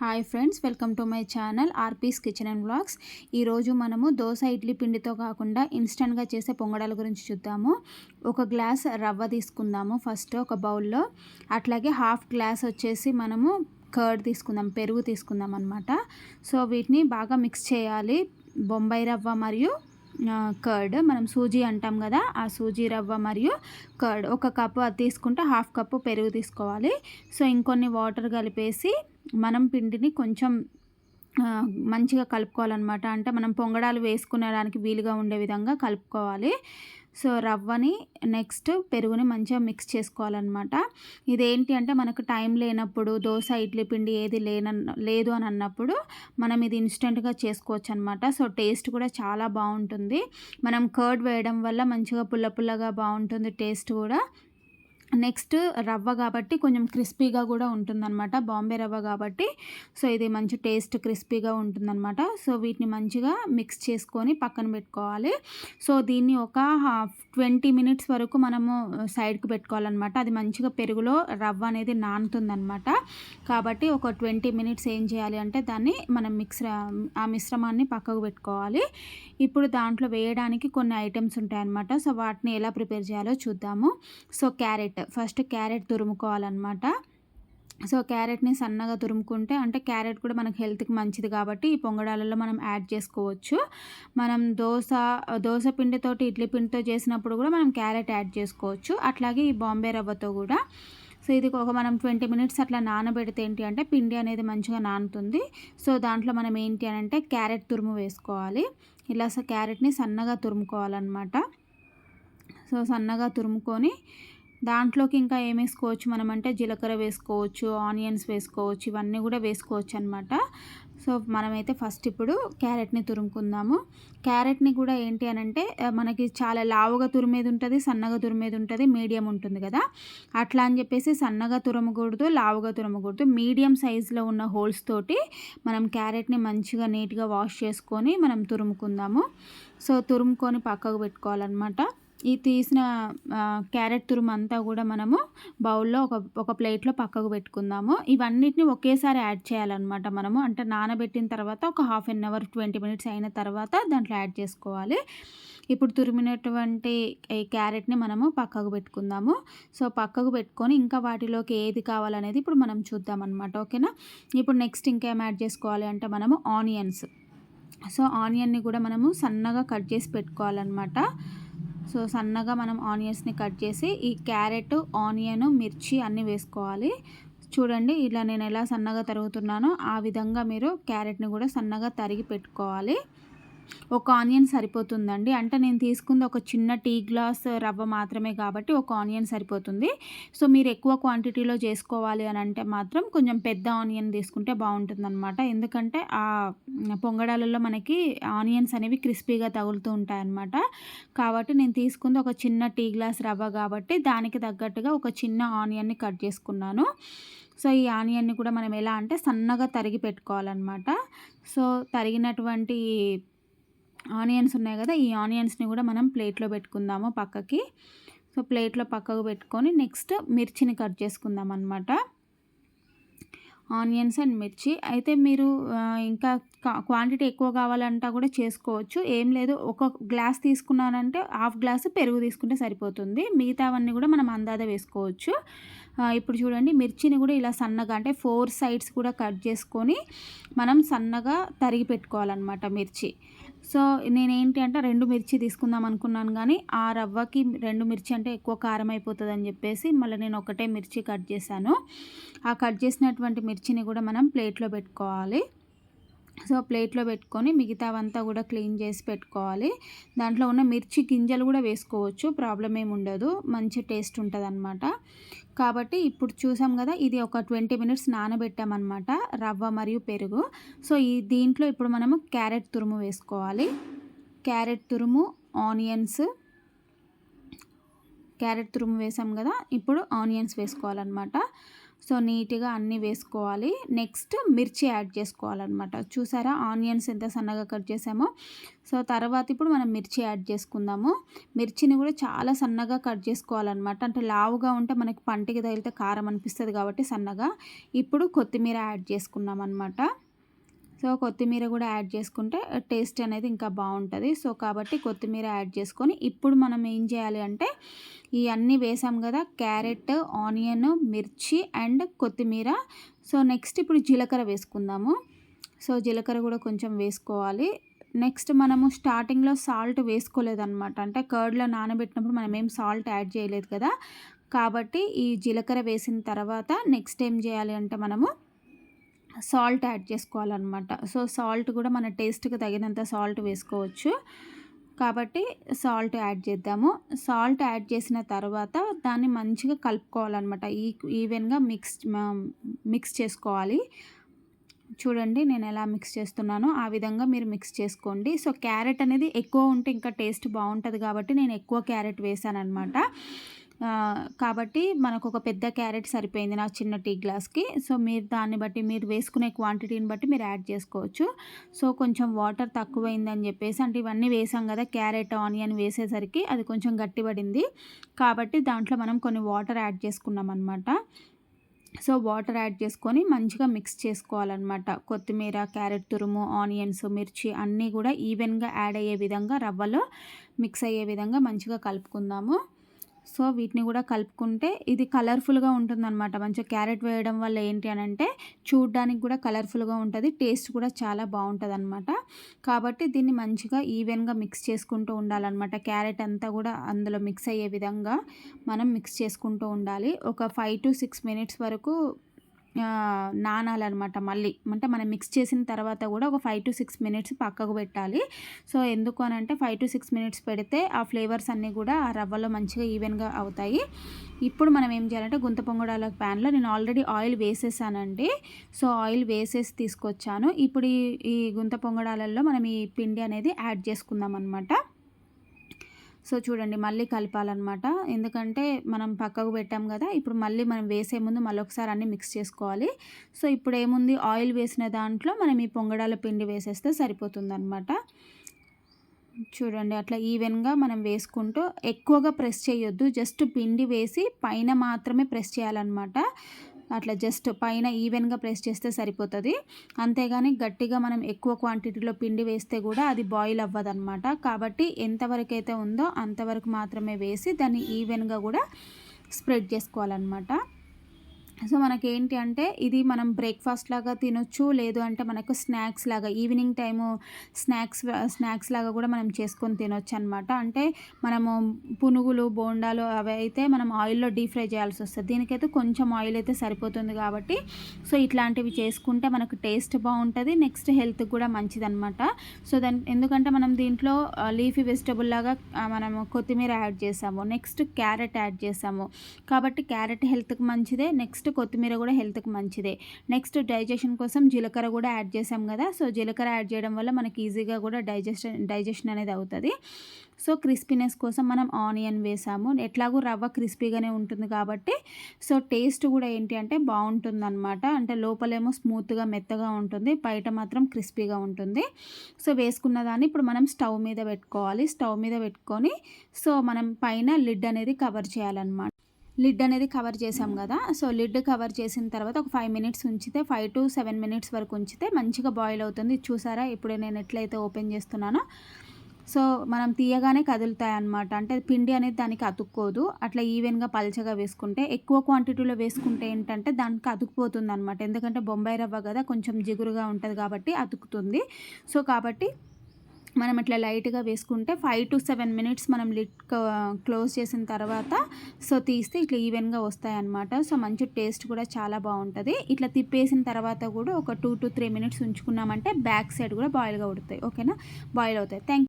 Hi friends welcome to my channel RP's kitchen and blogs. ఈరోజు మనము దోశ ఇడ్లీ పిండితో కాకుండా ఇన్స్టెంట్గా చేసే పొంగడాల గురించి చూద్దాము. ఒక గ్లాస్ రవ్వ తీసుకుందాము ఫస్ట్ ఒక బౌల్లో అట్లాగే హాఫ్ గ్లాస్ వచ్చేసి మనము కర్డ్ తీసుకుందాం పెరుగు తీసుకుందాం అనమాట సో వీటిని బాగా మిక్స్ చేయాలి. బొంబాయి రవ్వ మరియు కర్డ్ మనం సూజీ అంటాం కదా ఆ సూజీ రవ్వ మరియు కర్డ్ ఒక కప్పు అది తీసుకుంటే హాఫ్ కప్పు పెరుగు తీసుకోవాలి. సో ఇంకొన్ని వాటర్ కలిపేసి మనం పిండిని కొంచెం మంచిగా కలుపుకోవాలన్నమాట. అంటే మనం పొంగడాలు వేసుకునేడానికి వీలుగా ఉండే విధంగా కలుపుకోవాలి. సో రవ్వని నెక్స్ట్ పెరుగుని మంచిగా మిక్స్ చేసుకోవాలన్నమాట. ఇదేంటి అంటే మనకు టైం లేనప్పుడు దోశ ఇడ్లీ పిండి ఏది లేన లేదు అని అన్నప్పుడు మనం ఇది ఇన్స్టెంట్గా చేసుకోవచ్చు అనమాట సో టేస్ట్ కూడా చాలా బాగుంటుంది. మనం కర్డ్ వేయడం వల్ల మంచిగా పుల్ల పుల్లగా బాగుంటుంది టేస్ట్ కూడా. నెక్స్ట్ రవ్వ కాబట్టి కొంచెం క్రిస్పీగా కూడా ఉంటుందన్నమాట. బాంబే రవ్వ కాబట్టి. సో ఇది మంచి టేస్ట్ క్రిస్పీగా ఉంటుందన్నమాట. సో వీటిని మంచిగా మిక్స్ చేసుకొని పక్కన పెట్టుకోవాలి. సో దీన్ని ఒక హాఫ్ ట్వంటీ మినిట్స్ వరకు మనము సైడ్కి పెట్టుకోవాలన్నమాట. అది మంచిగా పెరుగులో రవ్వ అనేది నానుతుందన్నమాట. కాబట్టి ఒక ట్వంటీ మినిట్స్ ఏం చేయాలి అంటే దాన్ని మనం మిక్స్ ఆ మిశ్రమాన్ని పక్కకు పెట్టుకోవాలి. ఇప్పుడు దాంట్లో వేయడానికి కొన్ని ఐటమ్స్ ఉంటాయన్నమాట. సో వాటిని ఎలా ప్రిపేర్ చేయాలో చూద్దాము. So carrot. ఫస్ట్ క్యారెట్ తురుముకోవాలన్నమాట. సో క్యారెట్ని సన్నగా తురుముకుంటే అంటే క్యారెట్ కూడా మనకు హెల్త్కి మంచిది కాబట్టి ఈ పొంగడాలలో మనం యాడ్ చేసుకోవచ్చు. మనం దోశ దోశ పిండితోటి ఇడ్లీ పిండితో చేసినప్పుడు కూడా మనం క్యారెట్ యాడ్ చేసుకోవచ్చు. అట్లాగే ఈ బాంబే రవ్వతో కూడా. సో ఇది ఒక మనం ట్వంటీ మినిట్స్ అట్లా నానబెడితే ఏంటి అంటే పిండి అనేది మంచిగా నానుతుంది. సో దాంట్లో మనం ఏంటి అని అంటే క్యారెట్ తురుము వేసుకోవాలి. ఇలా క్యారెట్ని సన్నగా తురుముకోవాలన్నమాట. సో సన్నగా తురుముకొని దాంట్లోకి ఇంకా ఏం వేసుకోవచ్చు మనం అంటే జీలకర్ర వేసుకోవచ్చు ఆనియన్స్ వేసుకోవచ్చు ఇవన్నీ కూడా వేసుకోవచ్చు అనమాట సో మనమైతే ఫస్ట్ ఇప్పుడు క్యారెట్ని తురుముకుందాము. క్యారెట్ని కూడా ఏంటి అని అంటే మనకి చాలా లావుగా తురిమేది ఉంటుంది సన్నగా తురిమేది ఉంటుంది మీడియం ఉంటుంది కదా. అట్లా అని చెప్పేసి సన్నగా తురమకూడదు లావుగా తురమకూడదు. మీడియం సైజులో ఉన్న హోల్స్ తోటి మనం క్యారెట్ని మంచిగా నీట్గా వాష్ చేసుకొని మనం తురుముకుందాము. సో తురుముకొని పక్కకు పెట్టుకోవాలన్నమాట. ఈ తీసిన క్యారెట్ తురుము అంతా కూడా మనము బౌల్లో ఒక ఒక ప్లేట్లో పక్కకు పెట్టుకుందాము. ఇవన్నిటిని ఒకేసారి యాడ్ చేయాలన్నమాట మనము. అంటే నానబెట్టిన తర్వాత ఒక half an hour twenty minutes అయిన తర్వాత దాంట్లో యాడ్ చేసుకోవాలి. ఇప్పుడు తురిమినటువంటి ఈ క్యారెట్ని మనము పక్కకు పెట్టుకుందాము. సో పక్కకు పెట్టుకొని ఇంకా వాటిలోకి ఏది కావాలనేది ఇప్పుడు మనం చూద్దాం అనమాట ఓకేనా? ఇప్పుడు నెక్స్ట్ ఇంకేం యాడ్ చేసుకోవాలి అంటే మనము ఆనియన్స్. సో ఆనియన్ని కూడా మనము సన్నగా కట్ చేసి పెట్టుకోవాలన్నమాట. సో సన్నగా మనం ఆనియన్స్ని కట్ చేసి ఈ క్యారెట్ ఆనియన్ మిర్చి అన్నీ వేసుకోవాలి. చూడండి ఇలా నేను ఎలా సన్నగా తరుగుతున్నానో ఆ విధంగా మీరు క్యారెట్ని కూడా సన్నగా తరిగి పెట్టుకోవాలి. ఒక ఆనియన్ సరిపోతుందండి. అంటే నేను తీసుకుంది ఒక చిన్న టీ గ్లాస్ రవ్వ మాత్రమే కాబట్టి ఒక ఆనియన్ సరిపోతుంది. సో మీరు ఎక్కువ క్వాంటిటీలో చేసుకోవాలి అని అంటే మాత్రం కొంచెం పెద్ద ఆనియన్ తీసుకుంటే బాగుంటుంది అనమాట ఎందుకంటే ఆ పొంగడాలలో మనకి ఆనియన్స్ అనేవి క్రిస్పీగా తగులుతూ ఉంటాయన్నమాట. కాబట్టి నేను తీసుకుంది ఒక చిన్న టీ గ్లాస్ రవ్వ కాబట్టి దానికి తగ్గట్టుగా ఒక చిన్న ఆనియన్ని కట్ చేసుకున్నాను. సో ఈ ఆనియన్ని కూడా మనం ఎలా అంటే సన్నగా తరిగి పెట్టుకోవాలన్నమాట. సో తరిగినటువంటి ఆనియన్స్ ఉన్నాయి కదా ఈ ఆనియన్స్ని కూడా మనం ప్లేట్లో పెట్టుకుందాము పక్కకి. సో ప్లేట్లో పక్కకు పెట్టుకొని నెక్స్ట్ మిర్చిని కట్ చేసుకుందాం అనమాట ఆనియన్స్ అండ్ మిర్చి. అయితే మీరు ఇంకా క్వాంటిటీ ఎక్కువ కావాలంటా కూడా చేసుకోవచ్చు. ఏం లేదు ఒక గ్లాస్ తీసుకున్నానంటే హాఫ్ గ్లాస్ పెరుగు తీసుకుంటే సరిపోతుంది. మిగతావన్నీ కూడా మనం అందాద వేసుకోవచ్చు. ఇప్పుడు చూడండి మిర్చిని కూడా ఇలా సన్నగా అంటే ఫోర్ సైడ్స్ కూడా కట్ చేసుకొని మనం సన్నగా తరిగి పెట్టుకోవాలన్నమాట మిర్చి. సో నేనేంటి అంటే రెండు మిర్చి తీసుకుందాం అనుకున్నాను కానీ ఆ రవ్వకి రెండు మిర్చి అంటే ఎక్కువ కారం అయిపోతుంది అని చెప్పేసి మళ్ళీ నేను ఒకటే మిర్చి కట్ చేశాను. ఆ కట్ చేసినటువంటి మిర్చిని కూడా మనం ప్లేట్లో పెట్టుకోవాలి. సో ప్లేట్లో పెట్టుకొని మిగతావంతా కూడా క్లీన్ చేసి పెట్టుకోవాలి. దాంట్లో ఉన్న మిర్చి గింజలు కూడా వేసుకోవచ్చు. ప్రాబ్లం ఏమి ఉండదు. మంచి టేస్ట్ ఉంటుంది అనమాట కాబట్టి ఇప్పుడు చూసాం కదా ఇది ఒక ట్వంటీ మినిట్స్ నానబెట్టామన్నమాట రవ్వ మరియు పెరుగు. సో ఈ దీంట్లో ఇప్పుడు మనము క్యారెట్ తురుము వేసుకోవాలి. క్యారెట్ తురుము ఆనియన్స్. క్యారెట్ తురుము వేసాం కదా ఇప్పుడు ఆనియన్స్ వేసుకోవాలన్నమాట. సో నీట్గా అన్నీ వేసుకోవాలి. నెక్స్ట్ మిర్చి యాడ్ చేసుకోవాలన్నమాట. చూసారా? ఆనియన్స్ ఎంత సన్నగా కట్ చేసామో? సో తర్వాత ఇప్పుడు మనం మిర్చి యాడ్ చేసుకుందాము. మిర్చిని కూడా చాలా సన్నగా కట్ చేసుకోవాలన్నమాట. అంటే లావుగా ఉంటే మనకి పంటికి తగిలితే కారం అనిపిస్తుంది కాబట్టి సన్నగా. ఇప్పుడు కొత్తిమీర యాడ్ చేసుకున్నాం అనమాట సో కొత్తిమీర కూడా యాడ్ చేసుకుంటే టేస్ట్ అనేది ఇంకా బాగుంటుంది. సో కాబట్టి కొత్తిమీర యాడ్ చేసుకొని ఇప్పుడు మనం ఏం చేయాలి అంటే ఈ అన్నీ వేసాం కదా క్యారెట్ ఆనియన్ మిర్చి అండ్ కొత్తిమీర. సో నెక్స్ట్ ఇప్పుడు జీలకర్ర వేసుకుందాము. సో జీలకర్ర కూడా కొంచెం వేసుకోవాలి. నెక్స్ట్ మనము స్టార్టింగ్లో సాల్ట్ వేసుకోలేదన్నమాట. అంటే కర్డ్లో నానబెట్టినప్పుడు మనం ఏం సాల్ట్ యాడ్ చేయలేదు కదా. కాబట్టి ఈ జీలకర్ర వేసిన తర్వాత నెక్స్ట్ ఏం చేయాలి అంటే మనము సాల్ట్ యాడ్ చేసుకోవాలన్నమాట. సో సాల్ట్ కూడా మన టేస్ట్కి తగినంత సాల్ట్ వేసుకోవచ్చు. కాబట్టి సాల్ట్ యాడ్ చేద్దాము. సాల్ట్ యాడ్ చేసిన తర్వాత దాన్ని మంచిగా కలుపుకోవాలన్నమాట. ఈ ఈవెన్గా మిక్స్ మిక్స్ చేసుకోవాలి. చూడండి నేను ఎలా మిక్స్ చేస్తున్నానో. ఆ విధంగా మీరు మిక్స్ చేసుకోండి. సో క్యారెట్ అనేది ఎక్కువ ఉంటే ఇంకా టేస్ట్ బాగుంటుంది కాబట్టి నేను ఎక్కువ క్యారెట్ వేసాను అనమాట కాబట్టి మనకు ఒక పెద్ద క్యారెట్ సరిపోయింది నా చిన్న టీ గ్లాస్కి. సో మీరు దాన్ని బట్టి మీరు వేసుకునే క్వాంటిటీని బట్టి మీరు యాడ్ చేసుకోవచ్చు. సో కొంచెం వాటర్ తక్కువైందని చెప్పేసి అంటే ఇవన్నీ వేసాం కదా క్యారెట్ ఆనియన్ వేసేసరికి అది కొంచెం గట్టిపడింది. కాబట్టి దాంట్లో మనం కొన్ని వాటర్ యాడ్ చేసుకున్నాం అనమాట సో వాటర్ యాడ్ చేసుకొని మంచిగా మిక్స్ చేసుకోవాలన్నమాట. కొత్తిమీర క్యారెట్ తురుము ఆనియన్స్ మిర్చి అన్నీ కూడా ఈవెన్గా యాడ్ అయ్యే విధంగా రవ్వలో మిక్స్ అయ్యే విధంగా మంచిగా కలుపుకుందాము. సో వీటిని కూడా కలుపుకుంటే ఇది కలర్ఫుల్గా ఉంటుందన్నమాట. మంచిగా క్యారెట్ వేయడం వల్ల ఏంటి అని అంటే చూడడానికి కూడా కలర్ఫుల్గా ఉంటుంది టేస్ట్ కూడా చాలా బాగుంటుంది అనమాట కాబట్టి దీన్ని మంచిగా ఈవెన్గా మిక్స్ చేసుకుంటూ ఉండాలన్నమాట. క్యారెట్ అంతా కూడా అందులో మిక్స్ అయ్యే విధంగా మనం మిక్స్ చేసుకుంటూ ఉండాలి. ఒక ఫైవ్ టు సిక్స్ మినిట్స్ వరకు నానాలన్నమాట మళ్ళీ. అంటే మనం మిక్స్ చేసిన తర్వాత కూడా ఒక ఫైవ్ టు సిక్స్ మినిట్స్ పక్కకు పెట్టాలి. సో ఎందుకు అని అంటే ఫైవ్ టు సిక్స్ మినిట్స్ పెడితే ఆ ఫ్లేవర్స్ అన్నీ కూడా ఆ రవ్వలో మంచిగా ఈవెన్గా అవుతాయి. ఇప్పుడు మనం ఏం చేయాలంటే గుంత పొంగడాల ప్యాన్లో నేను ఆల్రెడీ ఆయిల్ వేసేసానండి. సో ఆయిల్ వేసేసి తీసుకొచ్చాను. ఇప్పుడు ఈ గుంత పొంగడాలలో మనం ఈ పిండి అనేది యాడ్ చేసుకుందాం అనమాట సో చూడండి మళ్ళీ కలపాలన్నమాట. ఎందుకంటే మనం పక్కకు పెట్టాం కదా ఇప్పుడు మళ్ళీ మనం వేసే ముందు మళ్ళీ ఒకసారి అన్నీ మిక్స్ చేసుకోవాలి. సో ఇప్పుడు ఏముంది? ఆయిల్ వేసిన దాంట్లో మనం ఈ పొంగడాల పిండి వేసేస్తే సరిపోతుందన్నమాట. చూడండి అట్లా ఈవెన్గా మనం వేసుకుంటూ ఎక్కువగా ప్రెస్ చేయొద్దు. జస్ట్ పిండి వేసి పైన మాత్రమే ప్రెస్ చేయాలన్నమాట. అట్లా జస్ట్ పైన ఈవెన్గా ప్రెస్ చేస్తే సరిపోతుంది. అంతేగాని గట్టిగా మనం ఎక్కువ క్వాంటిటీలో పిండి వేస్తే కూడా అది బాయిల్ అవ్వదన్నమాట. కాబట్టి ఎంతవరకు అయితే ఉందో అంతవరకు మాత్రమే వేసి దాన్ని ఈవెన్గా కూడా స్ప్రెడ్ చేసుకోవాలన్నమాట. సో మనకి ఏంటి అంటే ఇది మనం బ్రేక్ఫాస్ట్ లాగా తినొచ్చు లేదు అంటే మనకు స్నాక్స్ లాగా ఈవినింగ్ టైము స్నాక్స్ స్నాక్స్ లాగా కూడా మనం చేసుకొని తినొచ్చు అనమాట అంటే మనము పునుగులు బోండాలు అవి అయితే మనం ఆయిల్లో డీప్ ఫ్రై చేయాల్సి వస్తుంది. దీనికైతే కొంచెం ఆయిల్ అయితే సరిపోతుంది కాబట్టి సో ఇట్లాంటివి చేసుకుంటే మనకు టేస్ట్ బాగుంటుంది నెక్స్ట్ హెల్త్కి కూడా మంచిది అనమాట సో దాని ఎందుకంటే మనం దీంట్లో లీఫీ వెజిటబుల్ లాగా మనము కొత్తిమీర యాడ్ చేసాము నెక్స్ట్ క్యారెట్ యాడ్ చేసాము. కాబట్టి క్యారెట్ హెల్త్కి మంచిదే నెక్స్ట్ నెక్స్ట్ కొత్తిమీర కూడా హెల్త్కి మంచిదే. నెక్స్ట్ డైజెషన్ కోసం జీలకర్ర కూడా యాడ్ చేసాం కదా సో జీలకర్ర యాడ్ చేయడం వల్ల మనకి ఈజీగా కూడా డైజెషన్ డైజెషన్ అనేది అవుతుంది. సో క్రిస్పీనెస్ కోసం మనం ఆనియన్ వేసాము. ఎట్లాగూ రవ్వ క్రిస్పీగానే ఉంటుంది కాబట్టి సో టేస్ట్ కూడా ఏంటి అంటే బాగుంటుంది అనమాట అంటే లోపలేమో స్మూత్గా మెత్తగా ఉంటుంది బయట మాత్రం క్రిస్పీగా ఉంటుంది. సో వేసుకున్న దాన్ని ఇప్పుడు మనం స్టవ్ మీద పెట్టుకోవాలి. స్టవ్ మీద పెట్టుకొని సో మనం పైన లిడ్ అనేది కవర్ చేయాలన్నమాట. లిడ్ అనేది కవర్ చేసాం కదా. సో లిడ్ కవర్ చేసిన తర్వాత ఒక ఫైవ్ మినిట్స్ ఉంచితే ఫైవ్ టు సెవెన్ మినిట్స్ వరకు ఉంచితే మంచిగా బాయిల్ అవుతుంది. చూసారా? ఇప్పుడు నేను ఎట్లయితే ఓపెన్ చేస్తున్నానో. సో మనం తీయగానే కదులుతాయి అనమాట అంటే పిండి అనేది దానికి అతుక్కోదు. అట్లా ఈవెన్గా పల్చగా వేసుకుంటే ఎక్కువ క్వాంటిటీలో వేసుకుంటే ఏంటంటే దానికి అతుక్కుపోతుంది అనమాట ఎందుకంటే బొంబాయి రవ్వ కదా కొంచెం జిగురుగా ఉంటుంది కాబట్టి అతుకుతుంది. సో కాబట్టి మనం ఇట్లా లైట్గా వేసుకుంటే ఫైవ్ టు సెవెన్ మినిట్స్ మనం లిట్ క్లోజ్ చేసిన తర్వాత సో తీస్తే ఇట్లా ఈవెన్గా వస్తాయి అన్నమాట సో మంచి టేస్ట్ కూడా చాలా బాగుంటుంది. ఇట్లా తిప్పేసిన తర్వాత కూడా ఒక టూ టు త్రీ మినిట్స్ ఉంచుకున్నామంటే బ్యాక్ సైడ్ కూడా బాయిల్గా ఉడతాయి. ఓకేనా? బాయిల్ అవుతాయి. థ్యాంక్